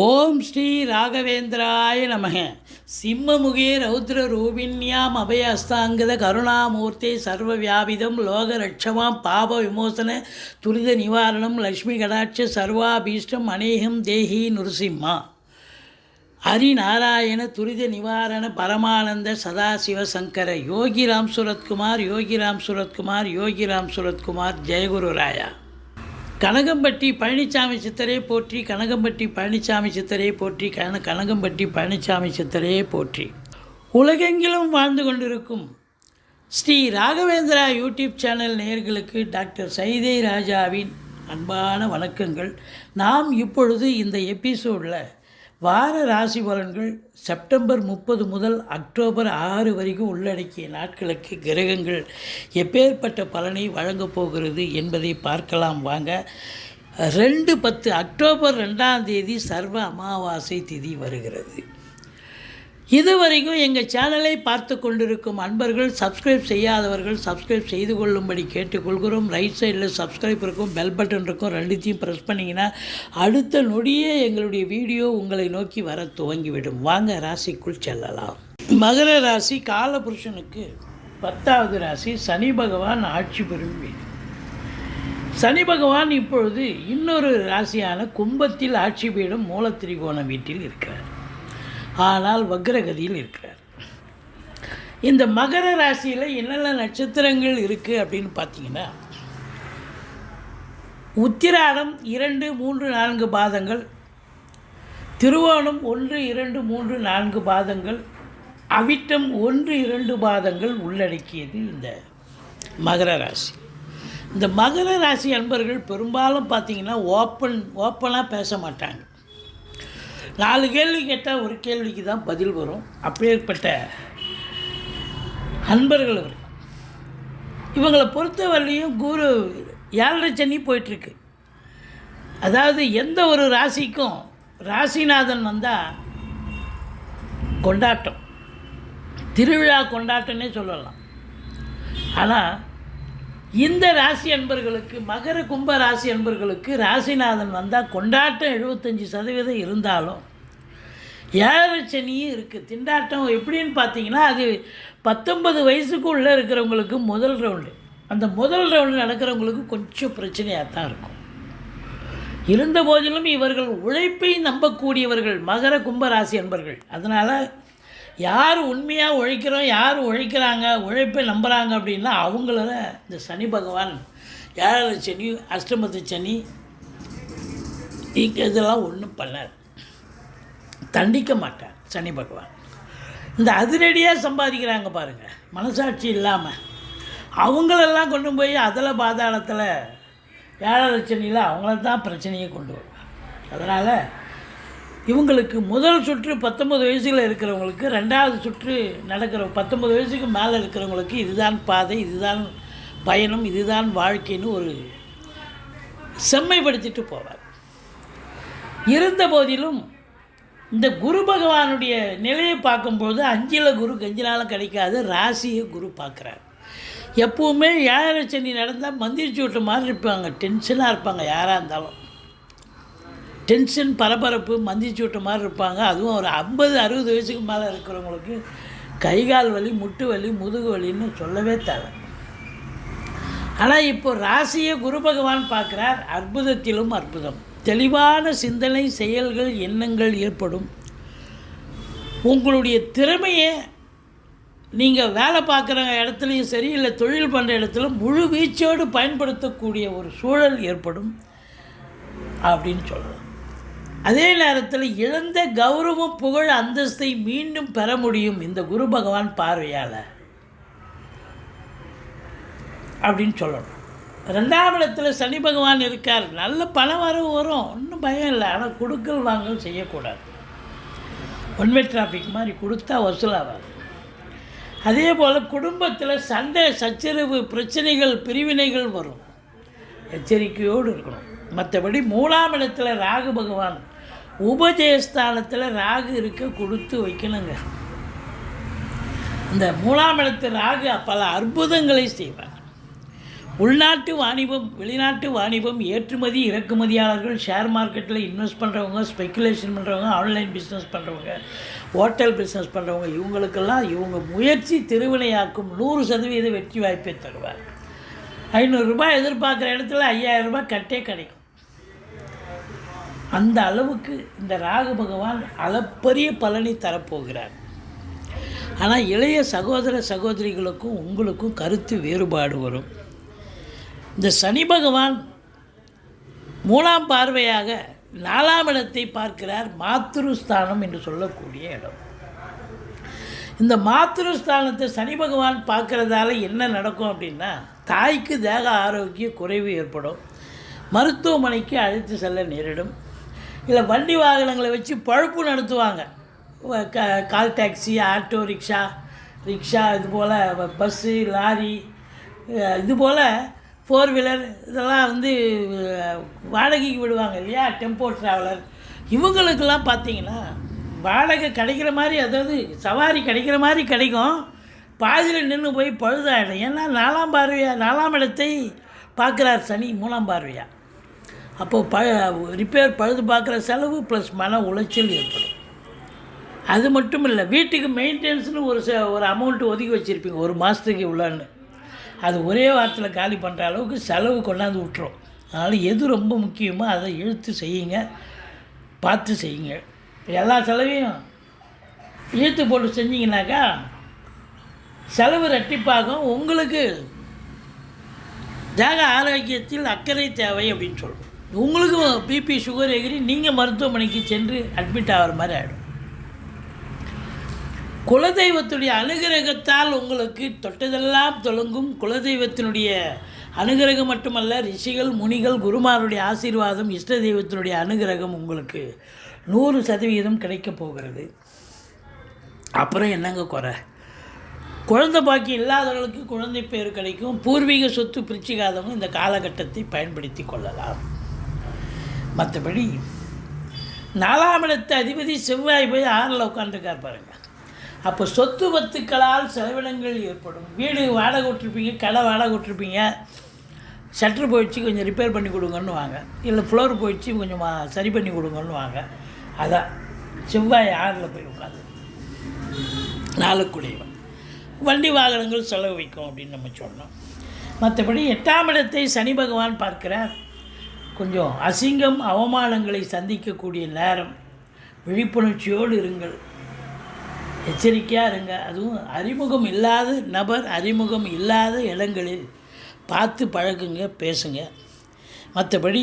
ஓம் ஸ்ரீ ராகவேந்திராய நமக. சிம்மமுகே ரௌத்ர ரூபிண்யாம் அபயஸ்தாங்கத கருணாமூர்த்தி சர்வ வியாபிதம் லோக ரட்சமாம் பாப விமோசன துரித நிவாரணம் லக்ஷ்மி கடாட்ச சர்வாபீஷ்டம் அநேகம் தேஹி நுருசிம்மா. ஹரிநாராயண துரித நிவாரண பரமானந்த சதாசிவ சங்கர யோகிராம் சுரத்குமார் யோகிராம் சுரத்குமார் யோகிராம் சுரத்குமார் ஜெயகுரு ராயா. கனகம்பட்டி பழனிசாமி சித்தரே போற்றி கனகம்பட்டி பழனிசாமி சித்தரே போற்றி கன கனகம்பட்டி பழனிசாமி சித்தரே போற்றி. உலகெங்கிலும் வாழ்ந்து கொண்டிருக்கும் ஸ்ரீ ராகவேந்திரா யூடியூப் சேனல் நேயர்களுக்கு டாக்டர் சைதை ராஜாவின் அன்பான வணக்கங்கள். நாம் இப்பொழுது இந்த எபிசோடில் வார ராசி பலன்கள் செப்டம்பர் முப்பது முதல் அக்டோபர் ஆறு வரைக்கும் உள்ளடக்கிய நாட்களுக்கு கிரகங்கள் எப்பேற்பட்ட பலனை வழங்கப் போகிறது என்பதை பார்க்கலாம் வாங்க. ரெண்டு பத்து அக்டோபர் ரெண்டாம் தேதி சர்வ அமாவாசை திதி வருகிறது. இதுவரைக்கும் எங்கள் சேனலை பார்த்து கொண்டிருக்கும் அன்பர்கள் சப்ஸ்கிரைப் செய்யாதவர்கள் சப்ஸ்கிரைப் செய்து கொள்ளும்படி கேட்டுக்கொள்கிறோம். ரைட் சைடில் சப்ஸ்கிரைப் இருக்கும் பெல் பட்டன் இருக்கும் ரெண்டுத்தையும் ப்ரெஸ் பண்ணிங்கன்னா அடுத்த நொடியே எங்களுடைய வீடியோ உங்களை நோக்கி வர துவங்கிவிடும். வாங்க ராசிக்குள் செல்லலாம். மகர ராசி காலபுருஷனுக்கு பத்தாவது ராசி சனி பகவான் ஆட்சி பெறும் வீடு. சனி பகவான் இப்பொழுது இன்னொரு ராசியான கும்பத்தில் ஆட்சி பீடம் மூலத்திரிகோண வீட்டில் இருக்கிறார் ஆனால் வக்ரகதியில் இருக்கிறார் இந்த மகர ராசியில் என்னென்ன நட்சத்திரங்கள் இருக்குது அப்படின்னு பார்த்தீங்கன்னா உத்திராடம் இரண்டு மூன்று நான்கு பாதங்கள் திருவோணம் ஒன்று இரண்டு மூன்று நான்கு பாதங்கள் அவிட்டம் ஒன்று இரண்டு பாதங்கள் உள்ளடக்கியது இந்த மகர ராசி. இந்த மகர ராசி அன்பர்கள் பெரும்பாலும் பார்த்தீங்கன்னா ஓப்பன் ஓப்பனாக பேச மாட்டாங்க. நாலு கேள்வி கேட்டால் ஒரு கேள்விக்கு தான் பதில் வரும். அப்பேற்பட்ட அன்பர்கள் அவர் இவங்களை பொறுத்தவரையிலையும் குரு ஏழரை சனி போயிட்டுருக்கு. அதாவது எந்த ஒரு ராசிக்கும் ராசிநாதன் வந்தால் கொண்டாட்டம். திருவிழா கொண்டாட்டம்னே சொல்லலாம். ஆனால் இந்த ராசி அன்பர்களுக்கு மகர கும்ப ராசி அன்பர்களுக்கு ராசிநாதன் வந்தால் கொண்டாட்டம் எழுபத்தஞ்சி சதவீதம் இருந்தாலும் ஏழரை சனியும் இருக்குது திண்டாட்டம் எப்படின்னு பார்த்தீங்கன்னா அது பத்தொன்பது வயசுக்கு உள்ளே இருக்கிறவங்களுக்கு முதல் ரவுண்டு அந்த முதல் ரவுண்டு நடக்கிறவங்களுக்கு கொஞ்சம் பிரச்சனையாக தான் இருக்கும். இருந்த போதிலும் இவர்கள் உழைப்பை நம்பக்கூடியவர்கள் மகர கும்ப ராசி அன்பர்கள். அதனால் யார் உண்மையாக உழைக்கிறோம் யார் உழைக்கிறாங்க உழைப்பை நம்புகிறாங்க அப்படின்னா அவங்கள இந்த சனி பகவான். ஏழரை சனி அஷ்டமத்து சனி இதெல்லாம் ஒன்றும் பண்ணார் தண்டிக்க மாட்டார் சனி பகவான். இந்த அதிரடியாக சம்பாதிக்கிறாங்க பாருங்கள் மனசாட்சி இல்லாமல் அவங்களெல்லாம் கொண்டு போய் அதில் பாதாளத்தில் ஏழரை சனியில் அவங்கள தான் பிரச்சனையை கொண்டு வருவாங்க. அதனால் இவங்களுக்கு முதல் சுற்று பத்தொம்பது வயசில் இருக்கிறவங்களுக்கு ரெண்டாவது சுற்று நடக்கிற பத்தொம்பது வயசுக்கு மேலே இருக்கிறவங்களுக்கு இதுதான் பாதை இதுதான் பயணம் இதுதான் வாழ்க்கைன்னு ஒரு செம்மைப்படுத்திட்டு போவார். இருந்த போதிலும் இந்த குரு பகவானுடைய நிலையை பார்க்கும்போது அஞ்சில் குரு கஞ்சினாலும் கிடைக்காது ராசியை குரு பார்க்குறார். எப்பவுமே ஏழரை சனி நடந்தால் மந்திரிச்சு விட்ட மாதிரி இருப்பாங்க டென்ஷனாக இருப்பாங்க யாராக இருந்தாலும். டென்ஷன் பரபரப்பு மந்திச்சூட்ட மாதிரி இருப்பாங்க. அதுவும் ஒரு ஐம்பது அறுபது வயசுக்கு மேலே இருக்கிறவங்களுக்கு கை கால் வலி முட்டு வலி முதுகு வலின்னு சொல்லவே தேவை. ஆனால் இப்போ ராசியை குரு பகவான் பார்க்குறார். அற்புதத்திலும் அற்புதம். தெளிவான சிந்தனை செயல்கள் எண்ணங்கள் ஏற்படும். உங்களுடைய திறமையை நீங்கள் வேலை பார்க்குற இடத்துலையும் சரி இல்லை தொழில் பண்ணுற இடத்துல முழு வீச்சோடு பயன்படுத்தக்கூடிய ஒரு சூழல் ஏற்படும் அப்படின்னு சொல்கிறேன் அதே நேரத்தில் இழந்த கௌரவம் புகழ் அந்தஸ்தை மீண்டும் பெற முடியும் இந்த குரு பகவான் பார்வையால். அப்படின்னு சொல்லணும். ரெண்டாம் இடத்துல சனி பகவான் இருக்கார். நல்ல பணம் வரவு வரும். ஒன்றும் பயம் இல்லை. ஆனால் கொடுக்கல் வாங்கல் செய்யக்கூடாது. ஒன்வே டிராஃபிக் மாதிரி கொடுத்தா வசூலாகாது அதே போல் குடும்பத்தில் சண்டை சச்சரவு பிரச்சனைகள் பிரிவினைகள் வரும். எச்சரிக்கையோடு இருக்கணும். மற்றபடி மூணாம் இடத்துல ராகு பகவான் உபஜயஸ்தானத்தில் ராகு இருக்க கொடுத்து வைக்கணுங்க. இந்த மூணாம் இடத்து ராகு பல அற்புதங்களை செய்வார். உள்நாட்டு வாணிபம் வெளிநாட்டு வாணிபம் ஏற்றுமதி இறக்குமதியாளர்கள் ஷேர் மார்க்கெட்டில் இன்வெஸ்ட் பண்ணுறவங்க ஸ்பெக்குலேஷன் பண்ணுறவங்க ஆன்லைன் பிஸ்னஸ் பண்ணுறவங்க ஹோட்டல் பிஸ்னஸ் பண்ணுறவங்க இவங்களுக்கெல்லாம் இவங்க முயற்சி திருவினையாக்கும் நூறு சதவீத வெற்றி வாய்ப்பை தருவார். ஐநூறுரூபா எதிர்பார்க்குற இடத்துல ஐயாயிரம் ரூபாய் கட்டே கிடைக்கும். அந்த அளவுக்கு இந்த ராகு பகவான் அளப்பரிய பலனை தரப்போகிறார். ஆனால் இளைய சகோதர சகோதரிகளுக்கும் உங்களுக்கும் கருத்து வேறுபாடு வரும். இந்த சனி பகவான் மூணாம் பார்வையாக நாலாம் இடத்தை பார்க்கிறார். மாத்ருஸ்தானம் என்று சொல்லக்கூடிய இடம். இந்த மாத்ருஸ்தானத்தை சனி பகவான் பார்க்குறதால என்ன நடக்கும் அப்படின்னா தாய்க்கு தேக ஆரோக்கிய குறைவு ஏற்படும். மருத்துவமனைக்கு அழைத்து செல்ல நேரிடும். இல்லை வண்டி வாகனங்களை வச்சு பழுப்பு நடத்துவாங்க. க call taxi auto rickshaw rickshaw இது போல் பஸ்ஸு லாரி இது போல் ஃபோர் வீலர் இதெல்லாம் வந்து வாடகைக்கு விடுவாங்க இல்லையா? டெம்போ ட்ராவலர் இவங்களுக்கெல்லாம் பார்த்தீங்கன்னா வாடகை கிடைக்கிற மாதிரி அதாவது சவாரி கிடைக்கிற மாதிரி கிடைக்கும். பாதியில் நின்று போய் பழுதாயிடும். ஏன்னா நாலாம் பார்வையா நாலாம் இடத்தை பார்க்குறார் சனி மூணாம் பார்வையா. அப்போது ப ரிப்பேர் பழுது பார்க்குற செலவு ப்ளஸ் மன உளைச்சல் ஏற்படும். அது மட்டும் இல்லை வீட்டுக்கு மெயின்டெனன்ஸ்னு ஒரு ச ஒரு அமௌண்ட்டு ஒதுக்கி வச்சுருப்பீங்க ஒரு மாதத்துக்கு இவ்வளோன்னு. அது ஒரே வாரத்தில் காலி பண்ணுற அளவுக்கு செலவு கொண்டாந்து விட்டுரும். அதனால் எது ரொம்ப முக்கியமோ அதை இழுத்து செய்யுங்க பார்த்து செய்யுங்க. எல்லா செலவையும் இழுத்து போட்டு செஞ்சீங்கன்னாக்கா செலவு ரெட்டிப்பாகும். உங்களுக்கு தேக ஆரோக்கியத்தில் அக்கறை தேவை அப்படின்னு சொல்லுவோம் உங்களுக்கும் பிபி சுகர் எகிரி நீங்கள் மருத்துவமனைக்கு சென்று அட்மிட் ஆகிற மாதிரி ஆகிடும் குலதெய்வத்துடைய அனுகிரகத்தால் உங்களுக்கு தொட்டதெல்லாம் தொடங்கும் குலதெய்வத்தினுடைய அனுகிரகம் மட்டுமல்ல ரிஷிகள் முனிகள் குருமாருடைய ஆசீர்வாதம் இஷ்ட தெய்வத்தினுடைய அனுகிரகம் உங்களுக்கு நூறு சதவீதம் கிடைக்கப் போகிறது. அப்புறம் என்னங்க குறை? குழந்தை பாக்கி இல்லாதவர்களுக்கு குழந்தை பேர் கிடைக்கும். பூர்வீக சொத்து பிரிச்சுக்காதவங்க இந்த காலகட்டத்தை பயன்படுத்தி கொள்ளலாம். மற்றபடி நாலாம் இடத்து அதிபதி செவ்வாய் போய் ஆறில் உட்காந்துருக்கார் பாருங்கள் அப்போ சொத்து பத்துக்களால் செலவினங்கள் ஏற்படும். வீடு வாடகை விட்ருப்பீங்க கடை வாடகை விட்ருப்பீங்க ஷட்டர் போயிடுச்சு கொஞ்சம் ரிப்பேர் பண்ணி கொடுங்கன்னு வாங்க. இல்லை ஃப்ளோர் போயிடுச்சு கொஞ்சம் சரி பண்ணி கொடுங்கன்னு வாங்க. அதான். செவ்வாய் ஆறில் போய் உட்காந்து நாளுக்குடையவன். வண்டி வாகனங்கள் செலவு வைக்கும் அப்படின்னு நம்ம சொன்னோம். மற்றபடி எட்டாம் இடத்தை சனி பகவான் பார்க்கிறார். கொஞ்சம் அசிங்கம் அவமானங்களை சந்திக்கக்கூடிய நேரம். விழிப்புணர்ச்சியோடு இருங்கள். எச்சரிக்கையாக இருங்க. அதுவும் அறிமுகம் இல்லாத நபர் அறிமுகம் இல்லாத இடங்களில் பார்த்து பழகுங்க பேசுங்க. மற்றபடி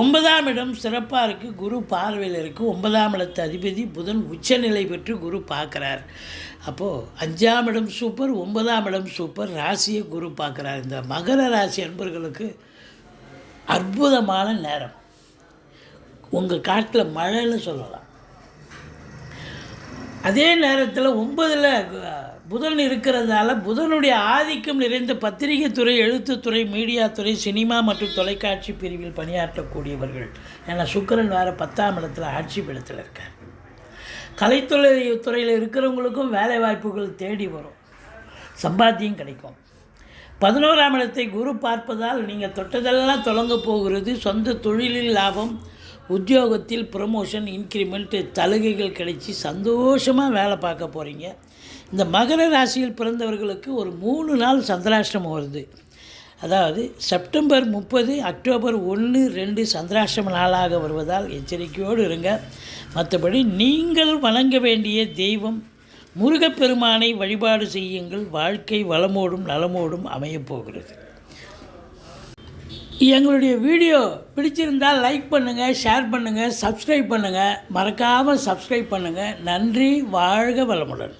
ஒன்பதாம் இடம் சிறப்பாக இருக்குது குரு பார்வையில் இருக்குது ஒன்பதாம் இடத்து அதிபதி புதன் உச்சநிலை பெற்று குரு பார்க்குறார். அப்போது அஞ்சாம் இடம் சூப்பர் ஒன்பதாம் இடம் சூப்பர். ராசியை குரு பார்க்குறார். இந்த மகர ராசி அன்பர்களுக்கு அற்புதமான நேரம். உங்கள் காட்டில் மழைன்னு சொல்லலாம். அதே நேரத்தில் ஒன்பதில் புதன் இருக்கிறதால புதனுடைய ஆதிக்கம் நிறைந்த பத்திரிகை துறை எழுத்துத்துறை மீடியா துறை சினிமா மற்றும் தொலைக்காட்சி பிரிவில் பணியாற்றக்கூடியவர்கள். ஏன்னா சுக்கிரன் வேறு பத்தாம் இடத்துல ஆட்சி பீடத்தில் இருக்கார். கலைத்துறை துறையில் இருக்கிறவங்களுக்கும் வேலை வாய்ப்புகள் தேடி வரும். சம்பாத்தியம் கிடைக்கும். பதினோராம் இடத்தை குரு பார்ப்பதால் நீங்கள் தொட்டதெல்லாம் தொடங்க போகிறது சொந்த தொழிலில் லாபம் உத்தியோகத்தில் ப்ரமோஷன் இன்க்ரிமெண்ட் சலுகைகள் கிடைச்சி சந்தோஷமாக வேலை பார்க்க போகிறீங்க இந்த மகர ராசியில் பிறந்தவர்களுக்கு ஒரு மூணு நாள் சந்திராஷ்டிரமம் வருது. அதாவது செப்டம்பர் முப்பது அக்டோபர் ஒன்று ரெண்டு சந்திராஷ்டிரம நாளாக வருவதால் எச்சரிக்கையோடு இருங்க. மற்றபடி நீங்கள் வணங்க வேண்டிய தெய்வம் முருகப்பெருமானை வழிபாடு செய்யுங்கள். வாழ்க்கை வளமோடும் நலமோடும் அமையப் போகிறது. எங்களுடைய வீடியோ பிடிச்சிருந்தால் லைக் பண்ணுங்கள் ஷேர் பண்ணுங்கள் சப்ஸ்கிரைப் பண்ணுங்கள் மறக்காமல் சப்ஸ்கிரைப் பண்ணுங்கள் நன்றி வாழ்க வளமுடன்.